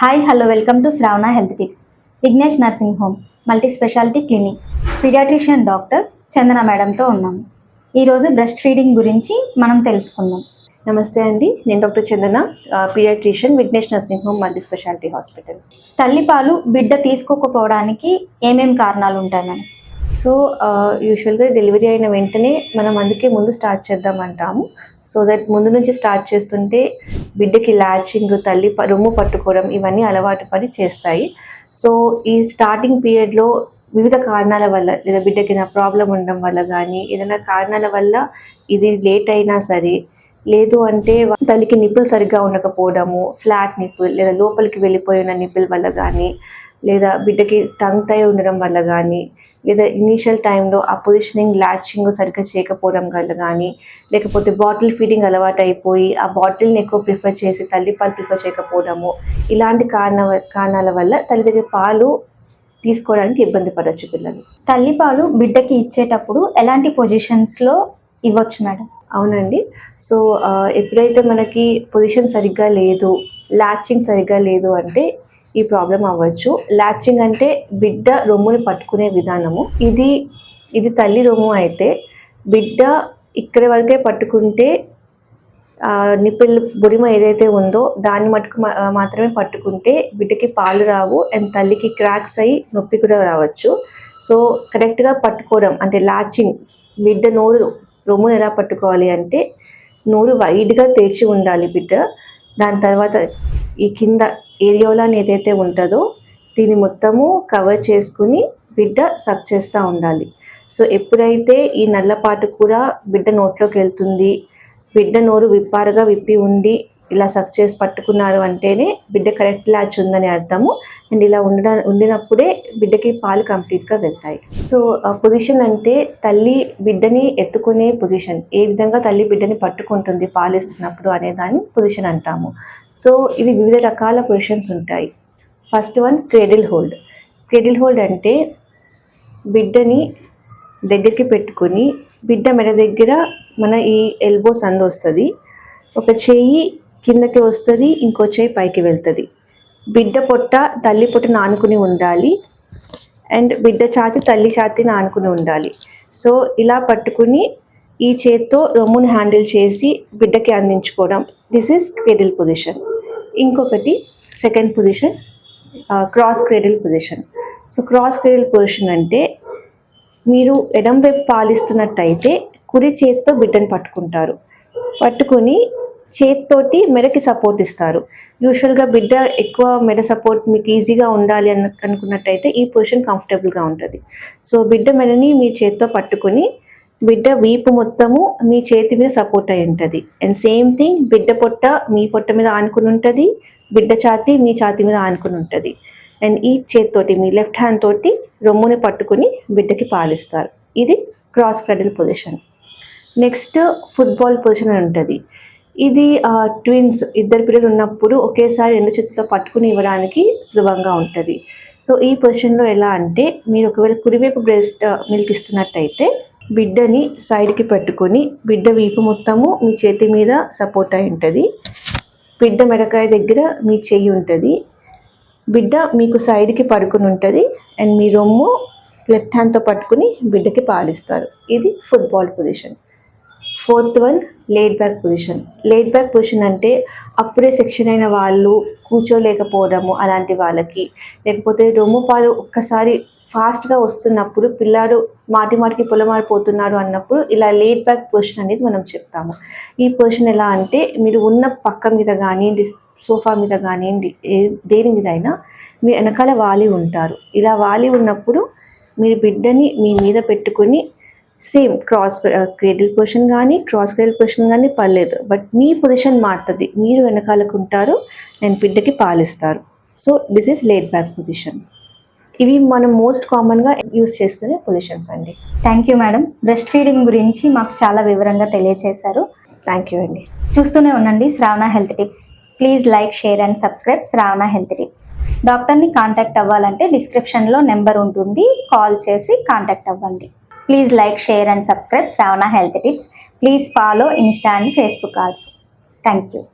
Hi hello welcome to Shravana health tips Vignesh nursing home multi speciality clinic paediatrician doctor Chandana మేడంతో ఉన్నాము ఈరోజు breast feeding గురించి మనం తెలుసుకుందాం నమస్తే అండి నేను doctor Chandana paediatrician Vignesh nursing home multi speciality hospital తల్లిపాలు బిడ్డ తీసుకోకపోవడానికి ఏమేమి కారణాలు ఉంటాయి మేడం సో యూజువల్గా డెలివరీ అయిన వెంటనే మనం అందుకే ముందు స్టార్ట్ చేద్దాం అంటాము సో దట్ ముందు నుంచి స్టార్ట్ చేస్తుంటే బిడ్డకి లాచింగ్ తల్లి రొమ్ము పట్టుకోవడం ఇవన్నీ అలవాటు పడి చేస్తాయి సో ఈ స్టార్టింగ్ పీరియడ్లో వివిధ కారణాల వల్ల లేదా బిడ్డకి ఏదైనా ప్రాబ్లం ఉండడం వల్ల కానీ ఏదైనా కారణాల వల్ల ఇది లేట్ అయినా సరే లేదు అంటే తల్లికి నిప్పులు సరిగ్గా ఉండకపోవడము ఫ్లాట్ నిప్పులు లేదా లోపలికి వెళ్ళిపోయిన నిప్పుల వల్ల కానీ లేదా బిడ్డకి టంగ్ టై ఉండడం వల్ల కానీ లేదా ఇనీషియల్ టైంలో ఆ పొజిషనింగ్ లాచింగ్ సరిగ్గా చేయకపోవడం వల్ల కానీ లేకపోతే బాటిల్ ఫీడింగ్ అలవాటు అయిపోయి ఆ బాటిల్ని ఎక్కువ ప్రిఫర్ చేసి తల్లి పాలు ప్రిఫర్ చేయకపోవడము ఇలాంటి కారణ కారణాల వల్ల తల్లి దగ్గర పాలు తీసుకోవడానికి ఇబ్బంది పడవచ్చు పిల్లలు తల్లిపాలు బిడ్డకి ఇచ్చేటప్పుడు ఎలాంటి పొజిషన్స్లో ఇవ్వచ్చు మేడం అవునండి సో ఎప్పుడైతే మనకి పొజిషన్ సరిగ్గా లేదు లాచింగ్ సరిగ్గా లేదు అంటే ఈ ప్రాబ్లం అవ్వచ్చు లాచింగ్ అంటే బిడ్డ రొమ్ముని పట్టుకునే విధానము ఇది ఇది తల్లి రొమ్ము అయితే బిడ్డ ఇక్కడి వరకే పట్టుకుంటే నిప్పిల్ బుడిమ ఏదైతే ఉందో దాన్ని మటుకు మాత్రమే పట్టుకుంటే బిడ్డకి పాలు రావు అండ్ తల్లికి క్రాక్స్ అయ్యి నొప్పి కూడా రావచ్చు సో కరెక్ట్గా పట్టుకోవడం అంటే లాచింగ్ బిడ్డ నోరు రొమ్మును ఎలా పట్టుకోవాలి అంటే నోరు వైడ్గా తెరిచి ఉండాలి బిడ్డ దాని తర్వాత ఈ కింద ఏరియోలాని ఏదైతే ఉంటుందో దీన్ని మొత్తము కవర్ చేసుకుని బిడ్డ సక్ చేస్తూ ఉండాలి సో ఎప్పుడైతే ఈ నల్లపాటు కూడా బిడ్డ నోట్లోకి వెళ్తుంది బిడ్డ నోరు విప్పారుగా విప్పి ఉండి ఇలా సక్ చేసి పట్టుకున్నారు అంటేనే బిడ్డ కరెక్ట్ ల్యాచ్ ఉందని అర్థము అండ్ ఇలా ఉండడా ఉండినప్పుడే బిడ్డకి పాలు కంప్లీట్గా వెళ్తాయి సో పొజిషన్ అంటే తల్లి బిడ్డని ఎత్తుకునే పొజిషన్ ఏ విధంగా తల్లి బిడ్డని పట్టుకుంటుంది ఇస్తున్నప్పుడు అనే దాన్ని పొజిషన్ అంటాము సో ఇది వివిధ రకాల పొజిషన్స్ ఉంటాయి first one cradle hold cradle hold అంటే బిడ్డని దగ్గరికి పెట్టుకుని బిడ్డ మెడ దగ్గర మన ఈ ఎల్బోస్ అందొస్తుంది ఒక చేయి కిందకి వస్తుంది ఇంకో చేయి పైకి వెళ్తుంది బిడ్డ పొట్ట తల్లి పొట్టను నానుకుని ఉండాలి అండ్ బిడ్డ ఛాతి తల్లి ఛాతి నానుకుని ఉండాలి సో ఇలా పట్టుకుని ఈ చేత్తో రొమ్మును హ్యాండిల్ చేసి బిడ్డకి అందించుకోవడం దిస్ ఈజ్ క్రెడిల్ పొజిషన్ ఇంకొకటి second position cross cradle position so cross cradle position అంటే మీరు ఎడం వైపు పాలిస్తున్నట్టయితే కుడి చేతితో బిడ్డను పట్టుకుంటారు పట్టుకుని చేతితోటి మెడకి సపోర్ట్ ఇస్తారు యూజువల్గా బిడ్డ ఎక్కువ మెడ సపోర్ట్ మీకు ఈజీగా ఉండాలి అని అనుకున్నట్టయితే ఈ పొజిషన్ కంఫర్టబుల్గా ఉంటుంది సో బిడ్డ మెడని మీ చేత్తో పట్టుకొని బిడ్డ వీపు మొత్తము మీ చేతి మీద సపోర్ట్ అయి ఉంటుంది అండ్ సేమ్ థింగ్ బిడ్డ పొట్ట మీ పొట్ట మీద ఆనుకుని ఉంటుంది బిడ్డ ఛాతి మీ ఛాతి మీద ఆనుకుని ఉంటుంది అండ్ ఈ చేతితోటి మీ లెఫ్ట్ హ్యాండ్ తోటి రొమ్ముని పట్టుకుని బిడ్డకి పాలిస్తారు ఇది cross cradle position next football position అని ఉంటుంది ఇది ట్విన్స్ ఇద్దరు పిల్లలు ఉన్నప్పుడు ఒకేసారి రెండు చేతులతో పట్టుకుని ఇవ్వడానికి సులభంగా ఉంటుంది సో ఈ పొజిషన్లో ఎలా అంటే మీరు ఒకవేళ కుడివైపు బ్రెస్ట్ మిల్క్ ఇస్తున్నట్టయితే బిడ్డని సైడ్కి పెట్టుకొని బిడ్డ వీపు మొత్తము మీ చేతి మీద సపోర్ట్ అయి ఉంటుంది బిడ్డ మెడకాయ దగ్గర మీ చెయ్యి ఉంటుంది బిడ్డ మీకు సైడ్కి పడుకుని ఉంటుంది అండ్ మీ రొమ్ము లెఫ్ట్ హ్యాండ్తో పట్టుకుని బిడ్డకి పాలిస్తారు ఇది football position fourth one laid back position laid back position అంటే అప్పుడే సెక్షన్ అయిన వాళ్ళు కూర్చోలేకపోవడము అలాంటి వాళ్ళకి లేకపోతే రొమ్ము పాలు ఒక్కసారి ఫాస్ట్గా వస్తున్నప్పుడు పిల్లాడు మాటి మాటికి పొలమారిపోతున్నాడు అన్నప్పుడు ఇలా లేట్ బ్యాక్ పొజిషన్ అనేది మనం చెప్తాము ఈ పొజిషన్ ఎలా అంటే మీరు ఉన్న పక్క మీద కానివ్వండి సోఫా మీద కానివ్వండి దేని మీద అయినా మీ వెనకాల వాలి ఉంటారు ఇలా వాలి ఉన్నప్పుడు మీరు బిడ్డని మీ మీద పెట్టుకొని సేమ్ క్రాస్ క్రేడిల్ పొజిషన్ కానీ క్రాస్ క్రేడిల్ పొజిషన్ కానీ పర్లేదు బట్ మీ పొజిషన్ మారుతుంది మీరు వెనకాలకు ఉంటారు నేను బిడ్డకి పాలిస్తారు so this is laid back position ఇవి మనం మోస్ట్ కామన్గా యూస్ చేసుకునే పొజిషన్స్ అండి thank you madam breast feeding గురించి మాకు చాలా వివరంగా తెలియజేశారు థ్యాంక్ యూ అండి చూస్తూనే ఉండండి Shravana health tips please like share and subscribe Shravana health tips డాక్టర్ని కాంటాక్ట్ అవ్వాలంటే డిస్క్రిప్షన్లో నెంబర్ ఉంటుంది కాల్ చేసి కాంటాక్ట్ అవ్వండి Please like, share and subscribe Sravana Health Tips. Please follow Insta and Facebook also. Thank you.